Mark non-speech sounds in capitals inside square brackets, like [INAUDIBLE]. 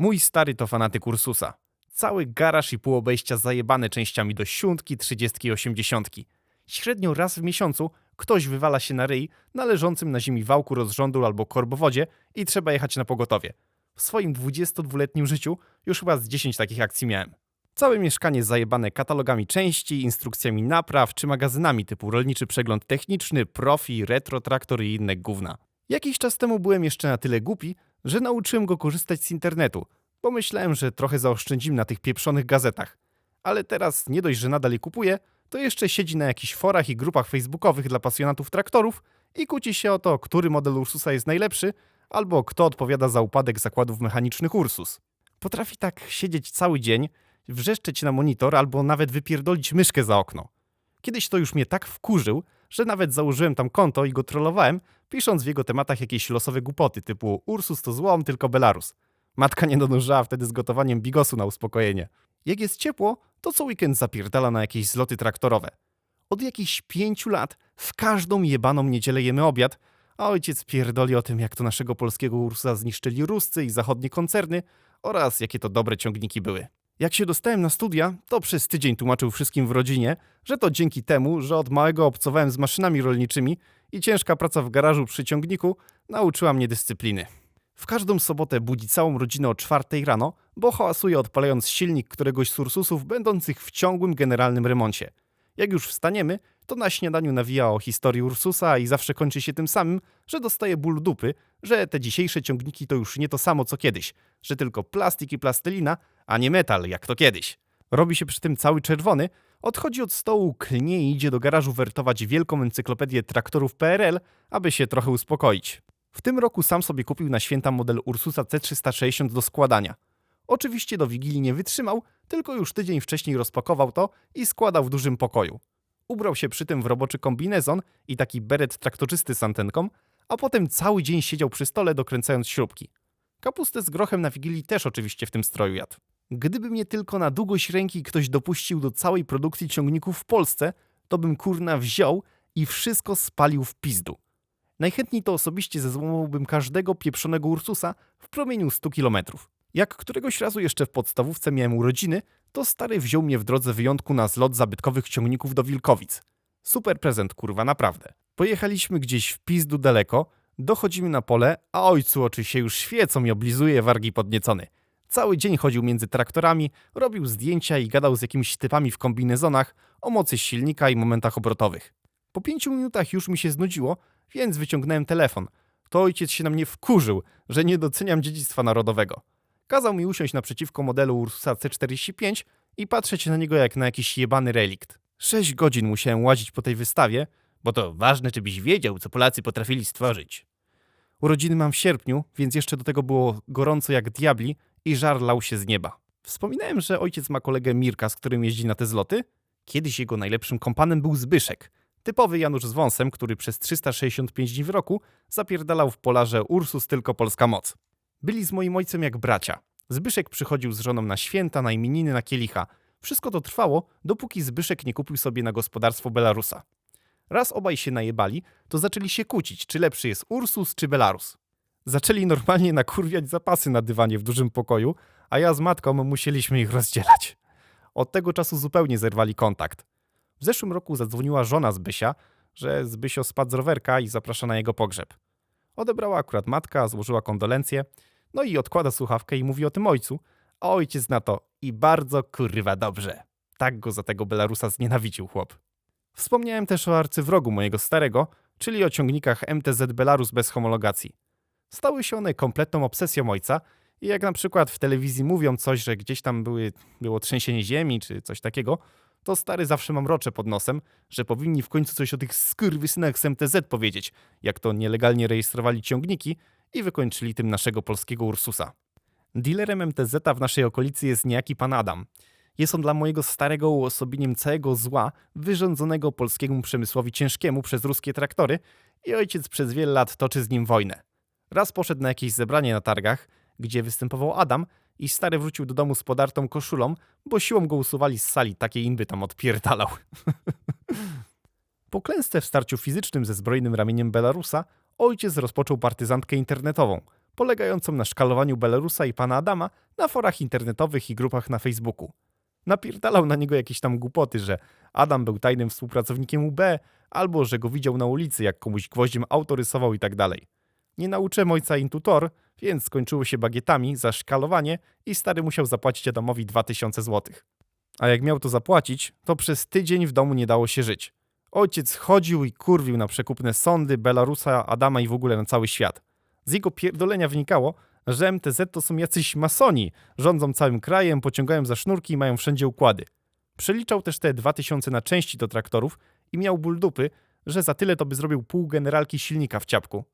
Mój stary to fanatyk Ursusa. Cały garaż i pół obejścia zajebane częściami do siódmki, trzydziestki i osiemdziesiątki. Średnio raz w miesiącu ktoś wywala się na ryj na leżącym na ziemi wałku rozrządu albo korbowodzie i trzeba jechać na pogotowie. W swoim 22-letnim życiu już chyba z 10 takich akcji miałem. Całe mieszkanie zajebane katalogami części, instrukcjami napraw czy magazynami typu rolniczy przegląd techniczny, profi, retro traktor i inne gówna. Jakiś czas temu byłem jeszcze na tyle głupi, że nauczyłem go korzystać z internetu, bo myślałem, że trochę zaoszczędzimy na tych pieprzonych gazetach. Ale teraz nie dość, że nadal je kupuje, to jeszcze siedzi na jakichś forach i grupach facebookowych dla pasjonatów traktorów i kłóci się o to, który model Ursusa jest najlepszy, albo kto odpowiada za upadek zakładów mechanicznych Ursus. Potrafi tak siedzieć cały dzień, wrzeszczeć na monitor albo nawet wypierdolić myszkę za okno. Kiedyś to już mnie tak wkurzył, że nawet założyłem tam konto i go trollowałem, pisząc w jego tematach jakieś losowe głupoty typu Ursus to złom, tylko Belarus. Matka nie nadążała wtedy z gotowaniem bigosu na uspokojenie. Jak jest ciepło, to co weekend zapierdala na jakieś zloty traktorowe. Od jakichś pięciu lat w każdą jebaną niedzielę jemy obiad, a ojciec pierdoli o tym, jak to naszego polskiego Ursusa zniszczyli Ruscy i zachodnie koncerny oraz jakie to dobre ciągniki były. Jak się dostałem na studia, to przez tydzień tłumaczył wszystkim w rodzinie, że to dzięki temu, że od małego obcowałem z maszynami rolniczymi i ciężka praca w garażu przy ciągniku nauczyła mnie dyscypliny. W każdą sobotę budzi całą rodzinę o czwartej rano, bo hałasuje odpalając silnik któregoś z Ursusów będących w ciągłym generalnym remoncie. Jak już wstaniemy, to na śniadaniu nawija o historii Ursusa i zawsze kończy się tym samym, że dostaje ból dupy, że te dzisiejsze ciągniki to już nie to samo co kiedyś, że tylko plastik i plastelina, a nie metal jak to kiedyś. Robi się przy tym cały czerwony, odchodzi od stołu, klnie i idzie do garażu wertować wielką encyklopedię traktorów PRL, aby się trochę uspokoić. W tym roku sam sobie kupił na święta model Ursusa C360 do składania. Oczywiście do Wigilii nie wytrzymał, tylko już tydzień wcześniej rozpakował to i składał w dużym pokoju. Ubrał się przy tym w roboczy kombinezon i taki beret traktorzysty z antenką, a potem cały dzień siedział przy stole dokręcając śrubki. Kapustę z grochem na Wigilii też oczywiście w tym stroju jadł. Gdyby mnie tylko na długość ręki ktoś dopuścił do całej produkcji ciągników w Polsce, to bym kurna wziął i wszystko spalił w pizdu. Najchętniej to osobiście zezłomowałbym każdego pieprzonego Ursusa w promieniu 100 kilometrów. Jak któregoś razu jeszcze w podstawówce miałem urodziny, to stary wziął mnie w drodze wyjątku na zlot zabytkowych ciągników do Wilkowic. Super prezent, kurwa, naprawdę. Pojechaliśmy gdzieś w pizdu daleko, dochodzimy na pole, a ojcu oczy się już świecą i oblizuje wargi podniecony. Cały dzień chodził między traktorami, robił zdjęcia i gadał z jakimiś typami w kombinezonach o mocy silnika i momentach obrotowych. Po pięciu minutach już mi się znudziło, więc wyciągnąłem telefon. To ojciec się na mnie wkurzył, że nie doceniam dziedzictwa narodowego. Kazał mi usiąść naprzeciwko modelu Ursusa C45 i patrzeć na niego jak na jakiś jebany relikt. Sześć godzin musiałem łazić po tej wystawie, bo to ważne, żebyś wiedział, co Polacy potrafili stworzyć. Urodziny mam w sierpniu, więc jeszcze do tego było gorąco jak diabli i żar lał się z nieba. Wspominałem, że ojciec ma kolegę Mirka, z którym jeździ na te zloty. Kiedyś jego najlepszym kompanem był Zbyszek. Typowy Janusz z wąsem, który przez 365 dni w roku zapierdalał w polarze Ursus tylko polska moc. Byli z moim ojcem jak bracia. Zbyszek przychodził z żoną na święta, na imieniny, na kielicha. Wszystko to trwało, dopóki Zbyszek nie kupił sobie na gospodarstwo Belarusa. Raz obaj się najebali, to zaczęli się kłócić, czy lepszy jest Ursus czy Belarus. Zaczęli normalnie nakurwiać zapasy na dywanie w dużym pokoju, a ja z matką musieliśmy ich rozdzielać. Od tego czasu zupełnie zerwali kontakt. W zeszłym roku zadzwoniła żona Zbysia, że Zbysio spadł z rowerka i zaprasza na jego pogrzeb. Odebrała akurat matka, złożyła kondolencje, no i odkłada słuchawkę i mówi o tym ojcu, a ojciec na to i bardzo kurwa dobrze. Tak go za tego Belarusa znienawidził chłop. Wspomniałem też o arcywrogu mojego starego, czyli o ciągnikach MTZ Belarus bez homologacji. Stały się one kompletną obsesją ojca i jak na przykład w telewizji mówią coś, że gdzieś tam były, było trzęsienie ziemi czy coś takiego, to stary zawsze mam rocze pod nosem, że powinni w końcu coś o tych skurwysynach z MTZ powiedzieć, jak to nielegalnie rejestrowali ciągniki i wykończyli tym naszego polskiego Ursusa. Dealerem MTZ w naszej okolicy jest niejaki pan Adam. Jest on dla mojego starego uosobieniem całego zła wyrządzonego polskiemu przemysłowi ciężkiemu przez ruskie traktory i ojciec przez wiele lat toczy z nim wojnę. Raz poszedł na jakieś zebranie na targach, gdzie występował Adam i stary wrócił do domu z podartą koszulą, bo siłą go usuwali z sali, takiej inby tam odpierdalał. [LAUGHS] po klęsce w starciu fizycznym ze zbrojnym ramieniem Belarusa, ojciec rozpoczął partyzantkę internetową. polegającą na szkalowaniu Belarusa i pana Adama na forach internetowych i grupach na Facebooku. Napierdalał na niego jakieś tam głupoty, że Adam był tajnym współpracownikiem UB, albo że go widział na ulicy, jak komuś gwoździem autorysował i tak dalej. Nie nauczyłem ojca intutor, więc skończyło się bagietami za szkalowanie i stary musiał zapłacić Adamowi 2000 zł. A jak miał to zapłacić, to przez tydzień w domu nie dało się żyć. Ojciec chodził i kurwił na przekupne sądy Belarusa, Adama i w ogóle na cały świat. Z jego pierdolenia wynikało, że MTZ to są jacyś masoni, rządzą całym krajem, pociągają za sznurki i mają wszędzie układy. Przeliczał też te 2000 na części do traktorów i miał ból dupy, że za tyle to by zrobił pół generalki silnika w ciapku.